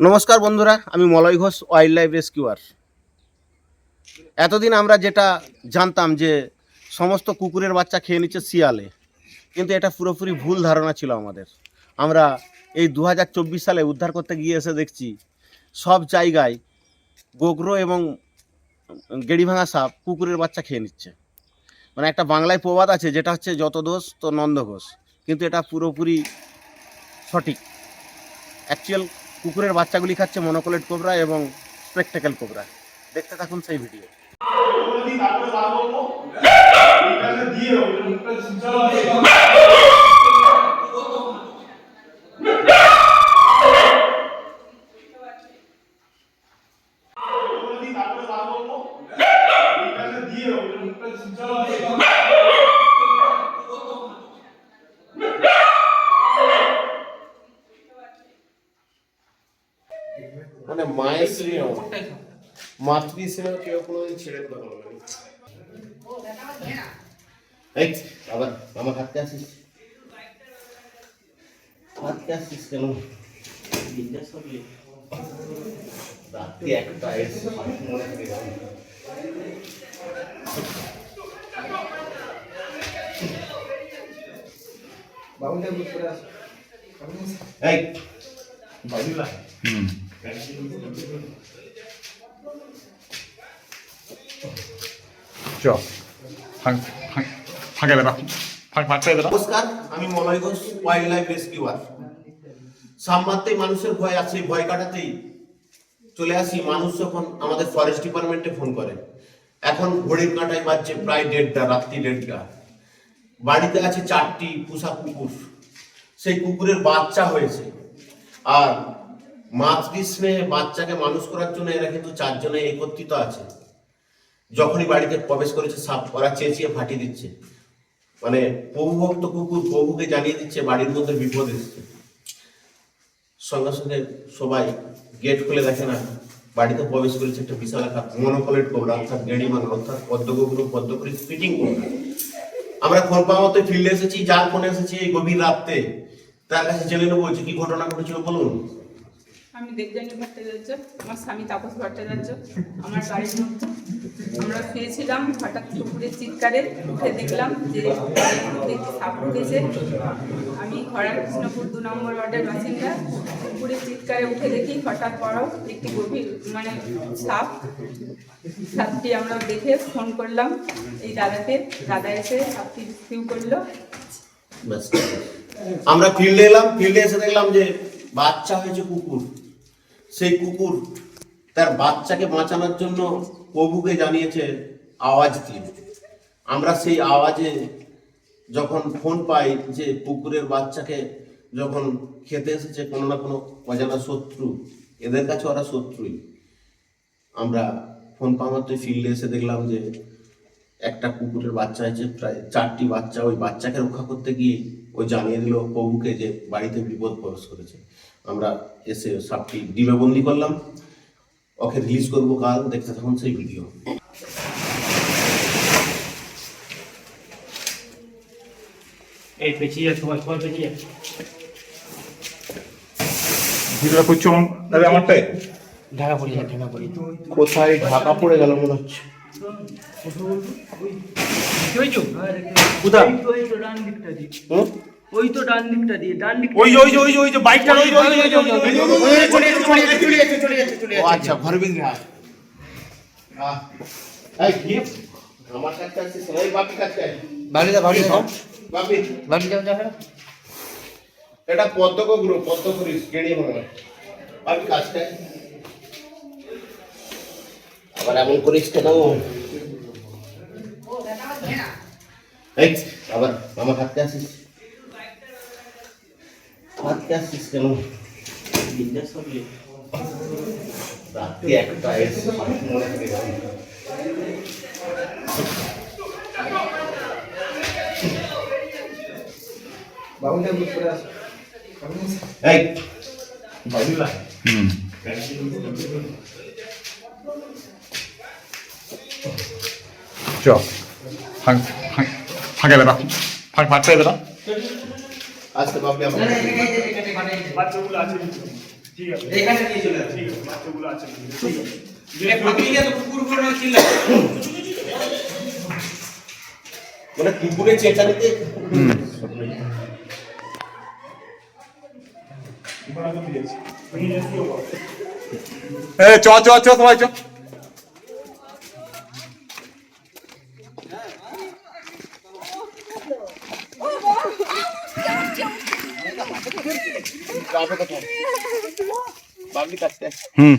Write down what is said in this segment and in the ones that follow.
নমস্কার বন্ধুরা, আমি Malay Ghosh wild life rescuer এতদিন আমরা যেটা জানতাম যে সমস্ত কুকুরের বাচ্চা খেয়ে নিচ্ছে শিয়ালে, কিন্তু এটা পুরোপুরি ভুল ধারণা ছিল আমাদের। আমরা এই দু হাজার চব্বিশ সালে উদ্ধার করতে গিয়ে এসে দেখছি, সব জায়গায় গোগরো এবং গেড়িভাঙা সাপ কুকুরের বাচ্চা খেয়ে নিচ্ছে। মানে একটা বাংলায় প্রবাদ আছে, যেটা হচ্ছে যত দোষ তো নন্দ ঘোষ, কিন্তু এটা পুরোপুরি সঠিক। অ্যাকচুয়াল কুকুরের বাচ্চাগুলি খাচ্ছে মনোকোলেট কোবরা এবং স্পেকটেকেল কোবরা দেখতে থাকুন সেই ভিডিও মানে মায়ের স্নেহ মাতৃ স্নেহ কেউ কোনোদিন ছেড়ে দিতে পারবে না। এই আবার আমার হাতে আসিস? হাতে আসিস কেন? রাত্রি একটা এসে মনে থাকে। এই চ ফাঁক নমস্কার আমি Malay Ghosh wild life rescuer সাপ মারতেই মানুষের ভয় আছে ভয় কাটাতেই চলে আসি। মানুষ যখন আমাদের ফরেস্ট ডিপার্টমেন্টে ফোন করে, এখন ঘড়ির কাঁটায় বাজছে প্রায় দেড়টা, রাত্রি দেড়টা। বাড়িতে আছে চারটি পোষা কুকুর। সেই কুকুরের বাচ্চা হয়েছে। আর মাতৃ স্নেহে বাচ্চাকে মানুষ করার জন্য এরা কিন্তু চারজনে একত্রিত আছে। যখনই বাড়িতে প্রবেশ করেছে, সাপ ওরা চেঁচিয়ে ফাটিয়ে দিচ্ছে। মানে প্রভুভক্ত কুকুর প্রভুকে জানিয়ে দিচ্ছে, বাড়ির মধ্যে বিপদ এসছে। সঙ্গে সঙ্গে সবাই গেট খুলে দেখে না, বাড়িতে প্রবেশ করেছে একটা বিশাল একটা মনোকলেট কোবরা অর্থাৎ গেড়িমান অর্থাৎ পদ্মগোগুলো পদ্মকরি ফিটিং কোবরা আমরা ফোন পাওয়া মতো ফিল্ডে এসেছি, যার ফোনে এসেছি এই গভীর রাত্রে। তার কাছে জেনে নেব যে কি ঘটনা ঘটেছিল, বলুন? আমি দেবযানী ভট্টাচার্য আমার স্বামী তাপস ভট্টাচার্য আমার বাড়ির মধ্যে। আমরা শুয়েছিলাম, হঠাৎ কুকুরের চিৎকারে উঠে দেখলাম যে সাপ উঠেছে আমি খরা কৃষ্ণপুর দু নম্বর ওয়ার্ডের বাসিন্দা। কুকুরের চিৎকারে উঠে দেখি হঠাৎ বড় একটি গভীর মানে সাপ। সাপটি আমরা দেখে ফোন করলাম এই দাদাকে। দাদা এসে সাপটি রিসিভ করল। আমরা ফিল্ডে এলাম ফিল্ডে এসে দেখলাম যে বাচ্চা হয়েছে কুকুর। সেই কুকুর তার বাচ্চাকে বাঁচানোর জন্য প্রভুকে জানিয়েছে আওয়াজ দিয়ে আমরা সেই আওয়াজে যখন ফোন পাই যে কুকুরের বাচ্চাকে যখন খেতে এসেছে কোনো না কোনো অজানা শত্রু, এদের কাছে ওরা শত্রুই। আমরা ফোন পাওয়া মাত্রই ফিল্ডে এসে দেখলাম যে একটা কুকুরের বাচ্চা হয়েছে, প্রায় চারটি বাচ্চা। ওই বাচ্চাকে রক্ষা করতে গিয়ে ওই জানিয়ে দিল প্রভুকে যে বাড়িতে বিপদ প্রবেশ করেছে। আমরা এসে সাপটি ডিমে বন্দি করলাম। ওকে রিলিজ করব কাল দেখতে থাকুন সেই ভিডিও এই পেঁচিয়ে সবাই সবাই পেঁচিয়ে। ভিডিওটা করছ দাদা আমারটাই। ঢাকা পড়ি ঢাকা পড়ি কোথায় ঢাকা পড়ে গেল মনে হচ্ছে। ওই তো ডান দিকটা দিয়ে ডান দিক ওই যে ওই যে ওই যে ওই যে বাইকটা ওই যে ওই যে ওই যে ওই যে, ওই যে ও আচ্ছা ঘর আয়। আহ, এই কি? আমার কাছে আসছিস না, এই বাপি কাছে আয়। বাড়িতে বাড়িতে যাও বাপি বাড়ি যাও যাও এটা পদ্ম গ্রুপ পদ্ম করিস গেড়িয়ে মনে বাপি কাছে আবার এমন করিস কেন এই আবার আমার হাতে আসিস হাতে আসিস কেন জিজ্ঞেস করলি রাত্রি একটা এসে চ ফাঁক ফাঁক ফাঁকা দেবা ফাঁক ফাঁকটা দেবা আজকে বাপি আমার বাচ্চাগুলো আছে এখানে নিয়ে চলে বাচ্চাগুলো আছে তো কুকুরগুলো না চিল্লা। মানে কুকুরের চেঁচানিতে এ চ চ চ সবাই চ। হুম।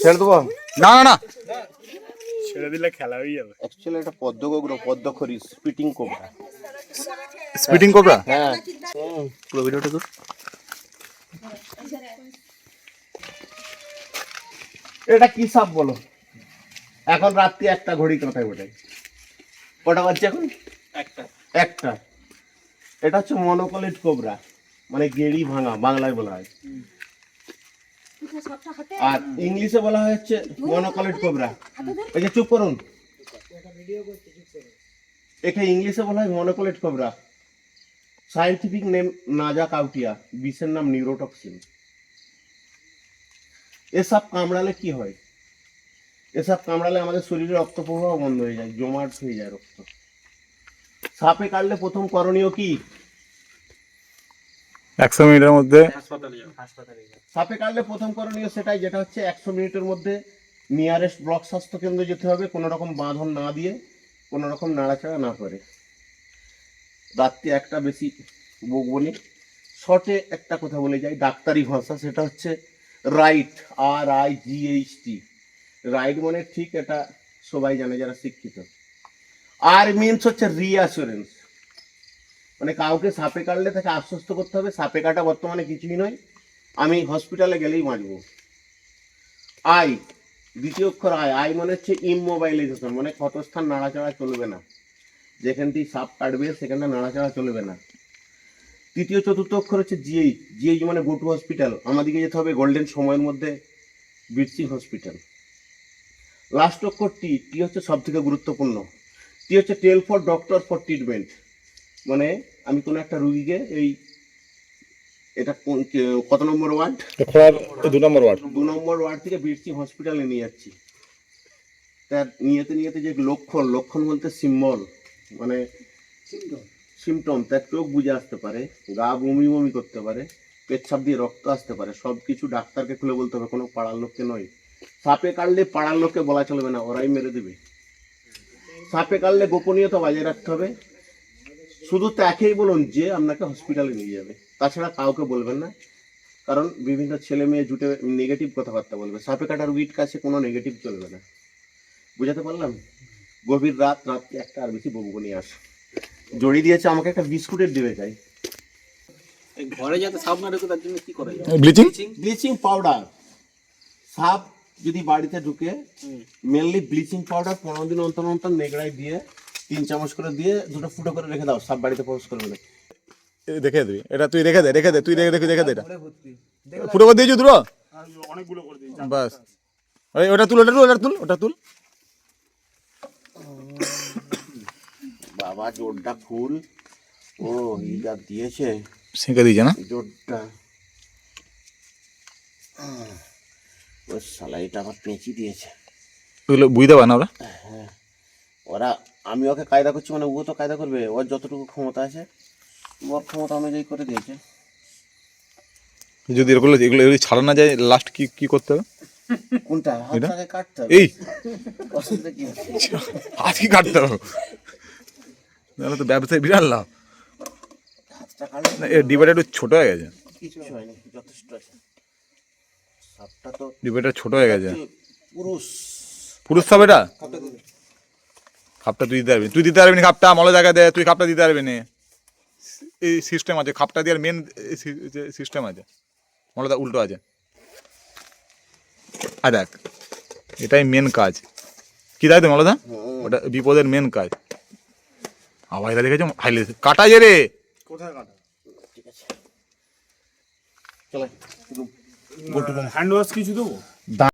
ছেড়ে দেবো? না না না। ছেড়ে দিলে খেলা হয়ে যাবে। অ্যাকচুয়ালি এটা পদ্মগোগ্র পদ্মখরি স্পিটিং কোবরা কোবরা হ্যাঁ। পুরো ভিডিওটা তো এটা কি সাপ বলো? এখন রাত্রি একটা ঘড়ি কাঁথায় ওঠে কটা বাজছে এখন? একটা। এটা হচ্ছে মনোকলেট কোবরা মানে গেড়ি ভাঙা, বাংলায় বলা হয়। আর ইংলিশে বলা হচ্ছে মনোকলেট কোবরা এই যে চুপ করুন। একে ইংলিশে বলা হয় monocled cobra scientific name Naja kaouthia, বিষের নাম নিউরোটক্সিন। এসব কামড়ালে কি হয়? এসব কামড়ালে আমাদের শরীরে রক্ত প্রবাহ বন্ধ হয়ে যায়, জমাট হয়ে যায় রক্ত। সাপে কাটলে প্রথম করণীয় কি? একশো মিনিটের মধ্যে। সাপে কাটলে প্রথম করণীয় সেটাই যেটা হচ্ছে একশো মিনিটের মধ্যে নিয়ারেস্ট ব্লক স্বাস্থ্য কেন্দ্রে যেতে হবে কোনো রকম বাঁধন না দিয়ে কোনো রকম নাড়াচাড়া না করে। রাত্রি একটা বেশি বকবনি শর্টে একটা কথা বলে যাই ডাক্তারি ভাষা সেটা হচ্ছে right R I G H T. Right মানে ঠিক এটা সবাই জানে যারা শিক্ষিত। আর মিনস হচ্ছে রিঅ্যাসুরেন্স মানে কাউকে সাপে কাটলে তাকে আশ্বস্ত করতে হবে। সাপে কাটা বর্তমানে কিছুই নয়। আমি হসপিটালে গেলেই বাঁচবো। আই, দ্বিতীয় অক্ষর আয় আই মানে হচ্ছে ইমোবাইলাইজেশন মানে ক্ষতস্থান নাড়াচাড়া চলবে না। যেখানটি সাপ কাটবে সেখানটা নাড়াচাড়া চলবে না। তৃতীয়, চতুর্থ অক্ষর হচ্ছে জিএইচ জিএইচ মানে গো টু হসপিটাল আমাদেরকে যেতে হবে গোল্ডেন সময়ের মধ্যে বিরসি হসপিটাল লাস্ট অক্ষর টি টি হচ্ছে সব থেকে গুরুত্বপূর্ণ। টি হচ্ছে tell for doctor for treatment মানে আমি কোনো একটা রুগীকে এই এটা কোন- কত নম্বর ওয়ার্ড? দু নম্বর ওয়ার্ড। দু নম্বর ওয়ার্ড থেকে বীরসি হসপিটালে নিয়ে যাচ্ছি। তার নিয়েতে নিয়েতে যে লক্ষণ লক্ষণ বলতে সিম্বল মানে সিমটম তার চোখ বুঝে আসতে পারে গা বমি বমি করতে পারে পেচ্ছাপ দিয়ে রক্ত আসতে পারে সব কিছু ডাক্তারকে খুলে বলতে হবে কোনো পাড়ার লোককে নয়। সাপে কাটলে পাড়ার লোককে বলা চলবে না ওরাই মেরে দেবে। সাপে কাটলে গোপনীয়তা বজায় রাখতে হবে। শুধু তাকেই বলুন যে আপনাকে হসপিটালে নিয়ে যাবে। তাছাড়া কাউকে বলবেন না। কারণ বিভিন্ন ছেলে মেয়ে জুটে নেগেটিভ কথাবার্তা বলবে। সাপে কাটার উইট কাছে কোনো নেগেটিভ চলবে না। বুঝাতে পারলাম? গভীর রাত রাত একটা আর বেশি বকবনি আসে। জড়িয়ে দিয়েছে আমাকে একটা বিস্কুটের দেবে চাই ঘরে যাতে সাপ না ঢুকে তার জন্য কি করা যায়? ব্লিচিং ব্লিচিং পাউডার সাপ যদি বাড়িতে ঢুকে মেনলি ব্লিচিং পাউডার পনেরো দিন অন্তর অন্তর নেগড়ায় দিয়ে তিন চামচ করে দিয়ে দুটো ফুটো করে রেখে দাও সব বাড়িতে প্রবেশ করবে দেখে দিবি এটা তুই রেখে দে রেখে দে তুই রেখে দেখে দেখে দে এটা। ফুটো করে দিয়েছি দুটো? অনেকগুলো করে দিই বাস। ওটা তুল ওটা তুল ওটা তুল ওটা তুল। বাবা জোরটা ফুল। ও যা দিয়েছে। সেঁকে দিয়েছে না? জোরটা। ও সালাইটা আবার পেঁচি দিয়েছে। ওগুলো বুঝতে পারে না ওরা? ওরা আমি ওকে কায়দা করছি মানে ও তো কায়দা করবে ওর যতটুকু ক্ষমতা আছে ওর ক্ষমতা অনুযায়ী করে দিয়েছে। যদি এগুলো এগুলো ছাড়া না যায় লাস্ট কি কি করতে হবে? কোনটা? হাতটাকে কাটতে হবে। এই! অসুবিধা কি হাত কি কাটতে হবে? তাহলে তো ব্যবসায় বিরাট লাভ। হাতটা কাটলে ডিবাটা একটু ছোট হয়ে গেছে। কিছু হয়নি যথেষ্ট আছে। সাপটা তো ডিবাটা ছোট হয়ে গেছে। পুরুষ। পুরুষ সাপ এটা? খাপটা তুই দিতে পারবি তুই দিতে পারবি না খাপটা মলে জায়গা দে তুই খাপটা দিতে পারবি না। এই সিস্টেম আছে খাপটা দেওয়ার মেন সিস্টেম আছে। মলদা উল্টো আছে। আর দেখ এটাই মেন কাজ। কি তাই তো মলদা ওটা বিপদের মেন কাজ। আবার এটা দেখেছ? হাইলে কাটা যে রে। কোথায় কাটা? ঠিক আছে। চলে হ্যান্ড ওয়াশ কিছু দেবো?